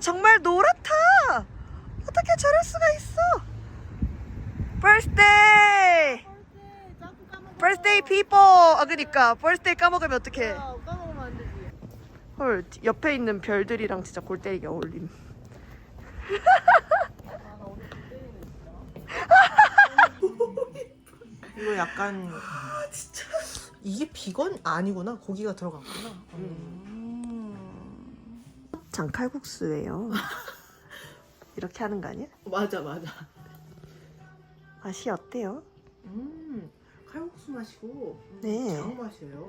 정말 노랗다. 어떻게 저럴 수가 있어? birthday. birthday people. 아 그니까 birthday 까먹으면 어떡해. 까먹으면 안 되지. 헐 옆에 있는 별들이랑 진짜 골 때리게 어울림. 이거 약간 진짜 이게 비건 아니구나 고기가 들어갔구나. 장칼국수예요. 이렇게 하는 거 아니야? 맞아 맞아. 맛이 어때요? 음 칼국수 맛이고 네. 장 맛이에요.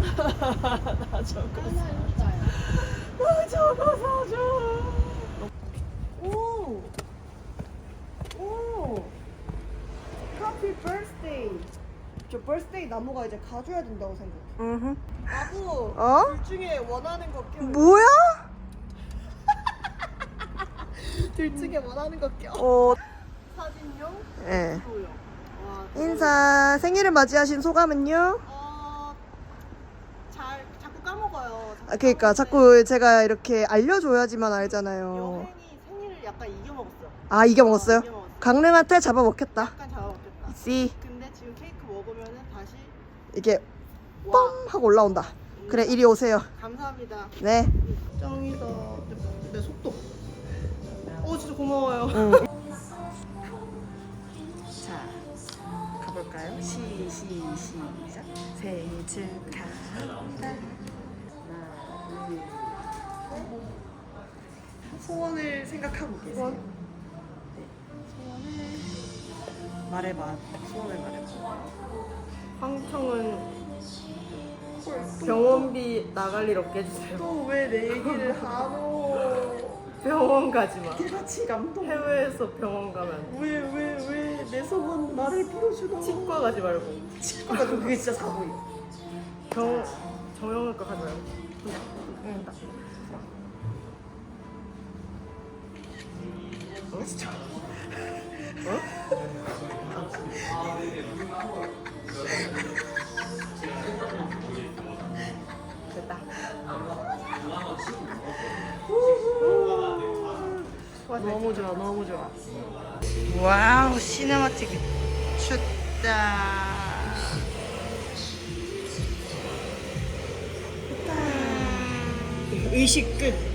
나 아, 저거 사줘. 오. 오. Happy birthday. 저 birthday 나무가 이제 가져야 된다고 생각해. 응. 아부 어? 둘 중에 원하는 거 껴. 뭐야? 둘 중에 원하는 거 껴. 어. 사진용, 예. 와. 인사. 생일을 맞이하신 소감은요? 어, 잘 자꾸 아, 그러니까 자꾸 제가 이렇게 알려줘야지만 알잖아요. 여행이 생일을 약간 이겨 먹었어. 아 이겨 먹었어요? 이겨 먹었어. 강릉한테 잡아먹겠다. 약간 잡아먹겠다. 씨 근데 지금 케이크 먹으면은 다시 이게 와. 뻥 하고 올라온다. 그래 이리 오세요. 감사합니다. 네. 짱이다. 내 속도. 어 진짜 고마워요. 자 가볼까요? 시, 시, 시작. 생일 축하합니다. 소원을 생각하고 계세요. 네. 소원을 말해봐. 소원을 말해봐. 황청은 병원비 나갈 일 없게 해주세요. 또 왜 내 얘기를 하노? 병원 가지 마. 같이 감동. 해외에서 병원 가면 왜 왜 왜 내 소원 나를 빌어주노? 치과 가지 말고 치과가 좀 그게 진짜 사보이. 병 정형외과 가지 말고. 너무 좋아, 너무 좋아. 와우, 시네마틱 춥다. 의식 끝.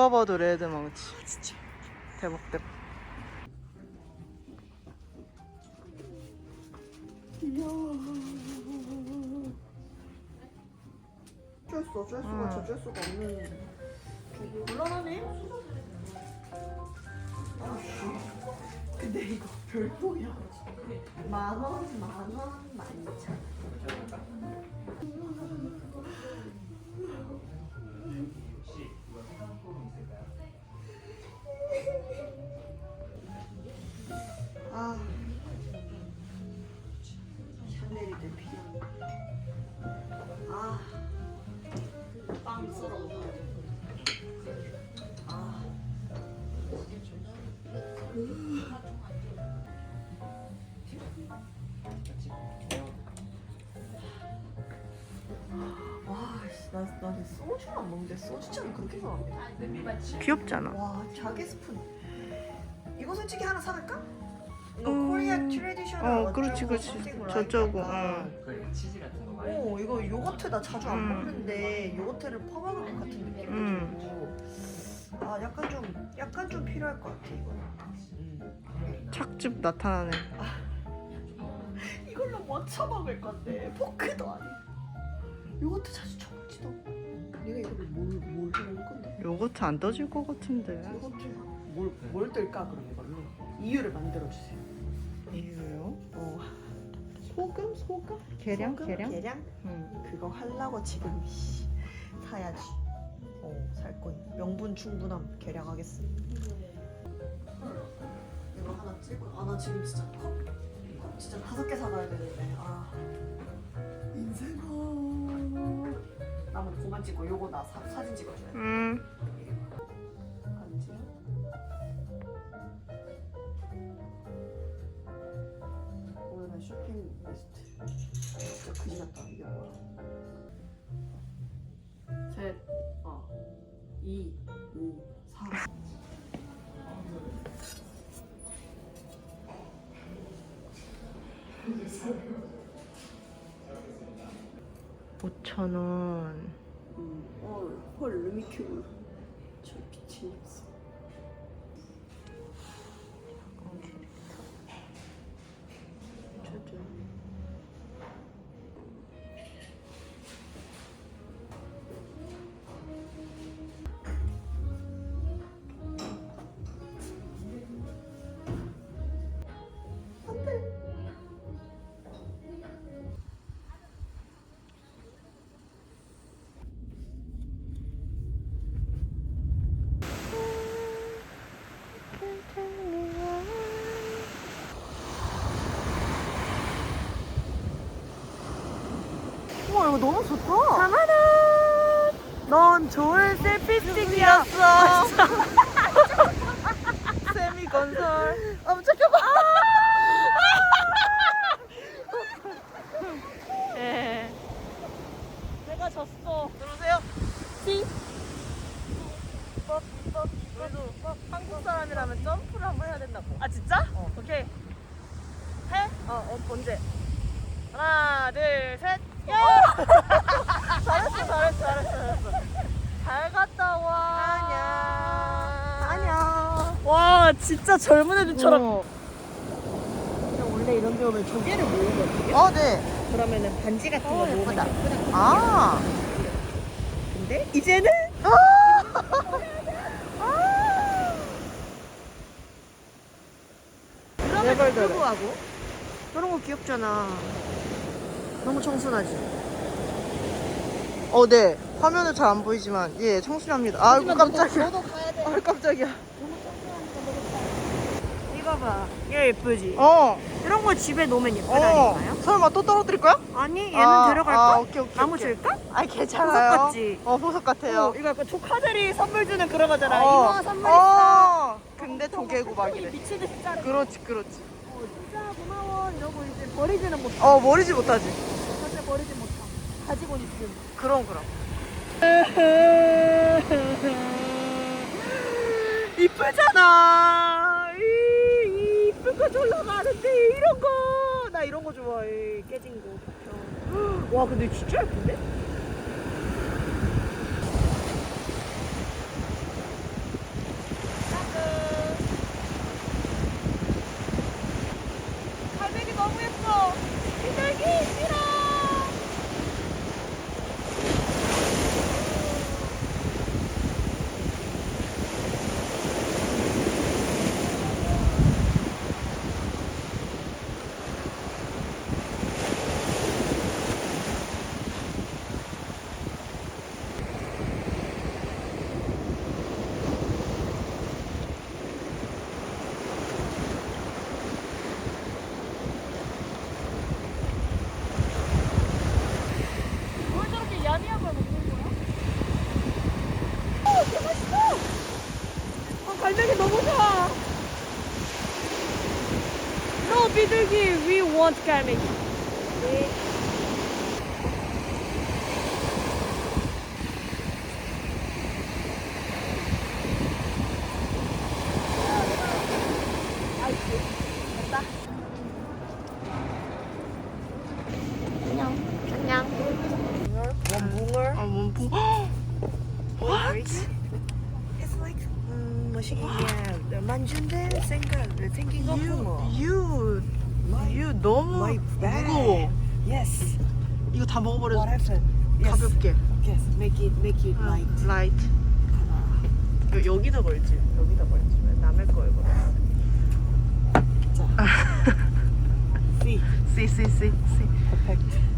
누가 봐도 레드 망치. 진짜. 대박 대박. 쩔 수, 쩔 수가 저쩔 수가 없는. 곤란하네. 근데 이거 별똥이야. 만 원, 만 원, 만 이천. 소주를 안 먹는데 소주잔 그렇게 좋아합니다. 귀엽잖아. 와 자개 스푼. 이거 솔직히 하나 사갈까? 이거 음. 코리아 트레디셔널 어, 그렇지, 그렇지. 저쪽은, 응. 그 치즈 같은 거 많이. 오 이거 요거트 나 자주 안 음. 먹는데 요거트를 퍼먹을 것 같은 느낌이 음. 들고 아 약간 좀 약간 좀 필요할 것 같아 이거는 착즙 나타나네. 이걸로 뭐 쳐먹을 건데 포크도 아니 요거트 자주 쳐 뭘뭘 건데 요거트 안 떠질 것 같은데. 요거트 뭘, 뭘 뜰까 그럼 이걸로 이유를 만들어 주세요 이유요? 어 소금 소금 계량? 소금? 계량? 계량 응. 그거 하려고 지금 씨, 사야지. 어, 살 거니. 명분 충분함 계량하겠습니다. 이거 하나 찍고 아나 지금 진짜 컵, 컵 진짜 다섯 개 사가야 되는데 아 나무 그만 찍고 요거 나 사, 사진 찍어줘야 돼. 음. 안지 오늘의 쇼핑 리스트 진짜 그지 같다 이게 뭐야 셋, 어, 이, 오, 사. 오천 원. 이거 너무 좋다. 4만원! 넌 좋은 셀피 스틱이었어. 세미 건설. 아, 잠깐만. 예. 내가 졌어. 들어오세요. 그래도 한국 사람이라면 점프를 한번 해야 된다고. 아 진짜? 어. 오케이. 해? 어, 어 언제? 하나, 둘, 셋. 잘했어, 잘했어, 잘했어, 잘했어. 잘 갔다 와. 안녕. 안녕. 와 진짜 젊은 애들처럼. 어. 원래 이런 데 오면 조개를 모으거든요. 어, 네. 그러면은 반지 같은 거 모으면 예쁘다. 예쁘다. 아. 근데 이제는 레벨 레벨. 끌고 가고 저런 거 귀엽잖아. 너무 청순하지. 어, 네. 화면은 잘 안 보이지만 예, 청순합니다. 아이고 깜짝이야. 너도 가야 돼. 아 깜짝이야. 이거 봐. 얘 예쁘지? 어. 이런 거 집에 놓으면 어. 예쁘다니까요? 설마 또 떨어뜨릴 거야? 아니 얘는 아, 데려갈까? 아, 오케이, 오케이, 나무 오케이. 줄까? 아 괜찮아요. 보석 같지? 어 보석 같아요. 어, 이거 약간 조카들이 선물 주는 그런 거잖아. 어. 이거 선물 있어. 어. 근데 조개고 막이래. 미치듯이 짜리. 그렇지 그렇지. 어, 진짜 고마워 이러고 이제 버리지는 못해. 어 버리지 못하지. 가지고 있음. 그럼 그럼. 이쁘잖아. 이, 이 이쁜 거 졸라 가는데 이런 거. 나 이런 거 좋아해. 깨진 거. 어. 와 근데 진짜 예쁜데? 발등이 너무 좋아. No 비둘기, we want 갈매기. 네. 안녕. 문어? 원붕어? 어, 원붕. What? 음 yeah 만준데 생각 생긴 거 붕어. you, you 너무 my bag. 무거워. Yes. 이거 다 먹어버려. What happened? Yes. 가볍게. Yes. Make it make it 아, light. light. 여- 여기다 걸지. 여기다 걸지. 왜 남의 거 이거. 자. See. See, see, see, see. Perfect.